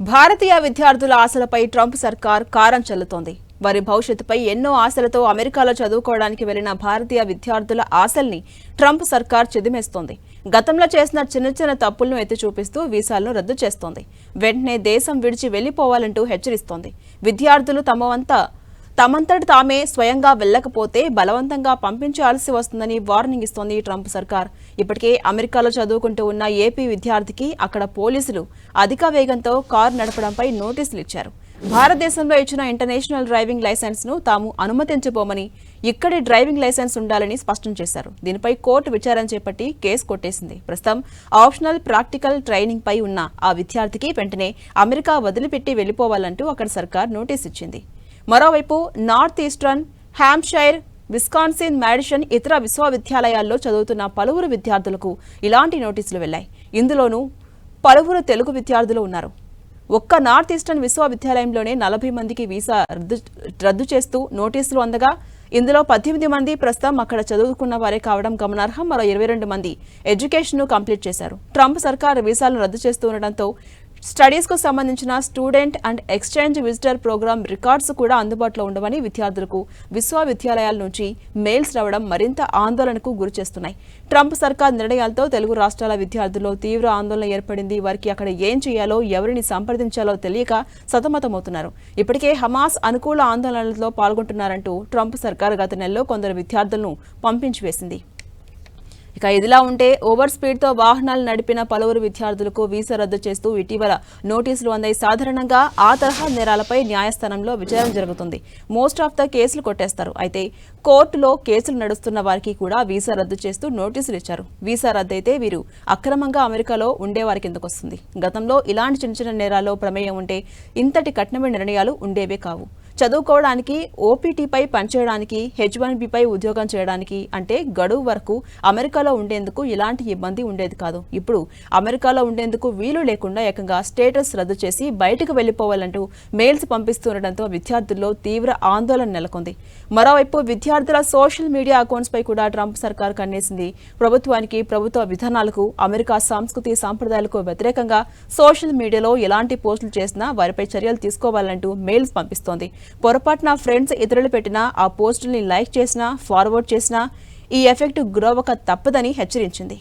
భారతీయ విద్యార్థుల ఆశలపై ట్రంప్ సర్కార్ కారం చల్లుతోంది. వారి భవిష్యత్తుపై ఎన్నో ఆశలతో అమెరికాలో చదువుకోవడానికి వెళ్ళిన భారతీయ విద్యార్థుల ఆశల్ని ట్రంప్ సర్కార్ చెదిమేస్తోంది. గతంలో చేసిన చిన్న చిన్న తప్పులను ఎత్తి చూపిస్తూ వీసాలను రద్దు చేస్తోంది. వెంటనే దేశం విడిచి వెళ్ళిపోవాలంటూ హెచ్చరిస్తోంది. విద్యార్థులు తమవంతా తమంతటి తామే స్వయంగా వెళ్ళకపోతే బలవంతంగా పంపించాల్సి వస్తుందని వార్నింగ్ ఇస్తోంది ట్రంప్ సర్కార్. ఇప్పటికే అమెరికాలో చదువుకుంటూ ఉన్న ఏపీ విద్యార్థికి అక్కడ పోలీసులు అధిక వేగంతో కారు నడపడంపై నోటీసులు ఇచ్చారు. భారతదేశంలో ఇచ్చిన ఇంటర్నేషనల్ డ్రైవింగ్ లైసెన్స్ను తాము అనుమతించబోమని ఇక్కడి డ్రైవింగ్ లైసెన్స్ ఉండాలని స్పష్టం చేశారు. దీనిపై కోర్టు విచారణ చేపట్టి కేసు కొట్టేసింది. ప్రస్తుతం ఆప్షనల్ ప్రాక్టికల్ ట్రైనింగ్ పై ఉన్న ఆ విద్యార్థికి వెంటనే అమెరికా వదిలిపెట్టి వెళ్ళిపోవాలంటూ అక్కడ సర్కార్ నోటీస్ ఇచ్చింది. మరోవైపు north eastern Hampshire Wisconsin Madison ఇతర విశ్వవిద్యాలయాల్లో చదువుతున్న పలువురు విద్యార్థులకు ఇలాంటి నోటీసులు వెళ్ళాయి ఇందులోనూ పలువురు తెలుగు విద్యార్థులు ఉన్నారు. ఒక్క నార్త్ ఈస్టర్న్ విశ్వవిద్యాలయంలోనే నలభై మందికి వీసా రద్దు రద్దు చేస్తూ నోటీసులు అందగా ఇందులో పద్దెనిమిది మంది ప్రస్తుతం అక్కడ చదువుకున్న వారే కావడం గమనార్హం. మరో ఇరవై రెండు మంది ఎడ్యుకేషన్ కంప్లీట్ చేశారు. ట్రంప్ సర్కార్ వీసాలను రద్దు చేస్తూ ఉండడంతో స్టడీస్కు సంబంధించిన student and exchange visitor program records కూడా అందుబాటులో ఉండవని విద్యార్థులకు విశ్వవిద్యాలయాల నుంచి మెయిల్స్ రావడం మరింత ఆందోళనకు గురిచేస్తున్నాయి ట్రంప్ సర్కార్ నిర్ణయాలతో తెలుగు రాష్ట్రాల విద్యార్థుల్లో తీవ్ర ఆందోళన ఏర్పడింది. వారికి అక్కడ ఏం చేయాలో ఎవరిని సంప్రదించాలో తెలియక సతమతమవుతున్నారు. ఇప్పటికే హమాస్ అనుకూల ఆందోళనలో పాల్గొంటున్నారంటూ ట్రంప్ సర్కార్ గత నెలలో కొందరు విద్యార్థులను పంపించి వేసింది. ఇక ఇదిలా ఉంటే ఓవర్ స్పీడ్తో వాహనాలు నడిపిన పలువురు విద్యార్థులకు వీసా రద్దు చేస్తూ ఇటీవల నోటీసులు అందాయి. సాధారణంగా ఆ తరహా నేరాలపై న్యాయస్థానంలో విచారణ జరుగుతుంది. మోస్ట్ ఆఫ్ ద కేసులు కొట్టేస్తారు. అయితే కోర్టులో కేసులు నడుస్తున్న వారికి కూడా వీసా రద్దు చేస్తూ నోటీసులు ఇచ్చారు. వీసా రద్దు అయితే వీరు అక్రమంగా అమెరికాలో ఉండేవారి కిందకు వస్తుంది? గతంలో ఇలాంటి చిన్న చిన్న నేరాల్లో ప్రమేయం ఉంటే ఇంతటి కఠినమైన నిర్ణయాలు ఉండేవే కావు. చదువుకోవడానికి ఓపీటీపై పనిచేయడానికి హెచ్ వన్ బిపై ఉద్యోగం చేయడానికి అంటే గడువు వరకు అమెరికాలో ఉండేందుకు ఎలాంటి ఇబ్బంది ఉండేది కాదు. ఇప్పుడు అమెరికాలో ఉండేందుకు వీలు లేకుండా ఏకంగా స్టేటస్ రద్దు చేసి బయటకు వెళ్ళిపోవాలంటూ మెయిల్స్ పంపిస్తుండటంతో విద్యార్థుల్లో తీవ్ర ఆందోళన నెలకొంది. మరోవైపు విద్యార్థుల సోషల్ మీడియా అకౌంట్స్ పై కూడా ట్రంప్ సర్కార్ కన్నేసింది. ప్రభుత్వానికి ప్రభుత్వ విధానాలకు అమెరికా సంస్కృతి సాంప్రదాయాలకు వ్యతిరేకంగా సోషల్ మీడియాలో ఎలాంటి పోస్టులు చేసినా వారిపై చర్యలు తీసుకోవాలంటూ మెయిల్స్ పంపిస్తోంది. పొరపాటున ఫ్రెండ్స్ ఇతరులు పెట్టినా ఆ పోస్టుల్ని లైక్ చేసినా ఫార్వర్డ్ చేసినా ఈ ఎఫెక్ట్ గురవక తప్పదని హెచ్చరించింది.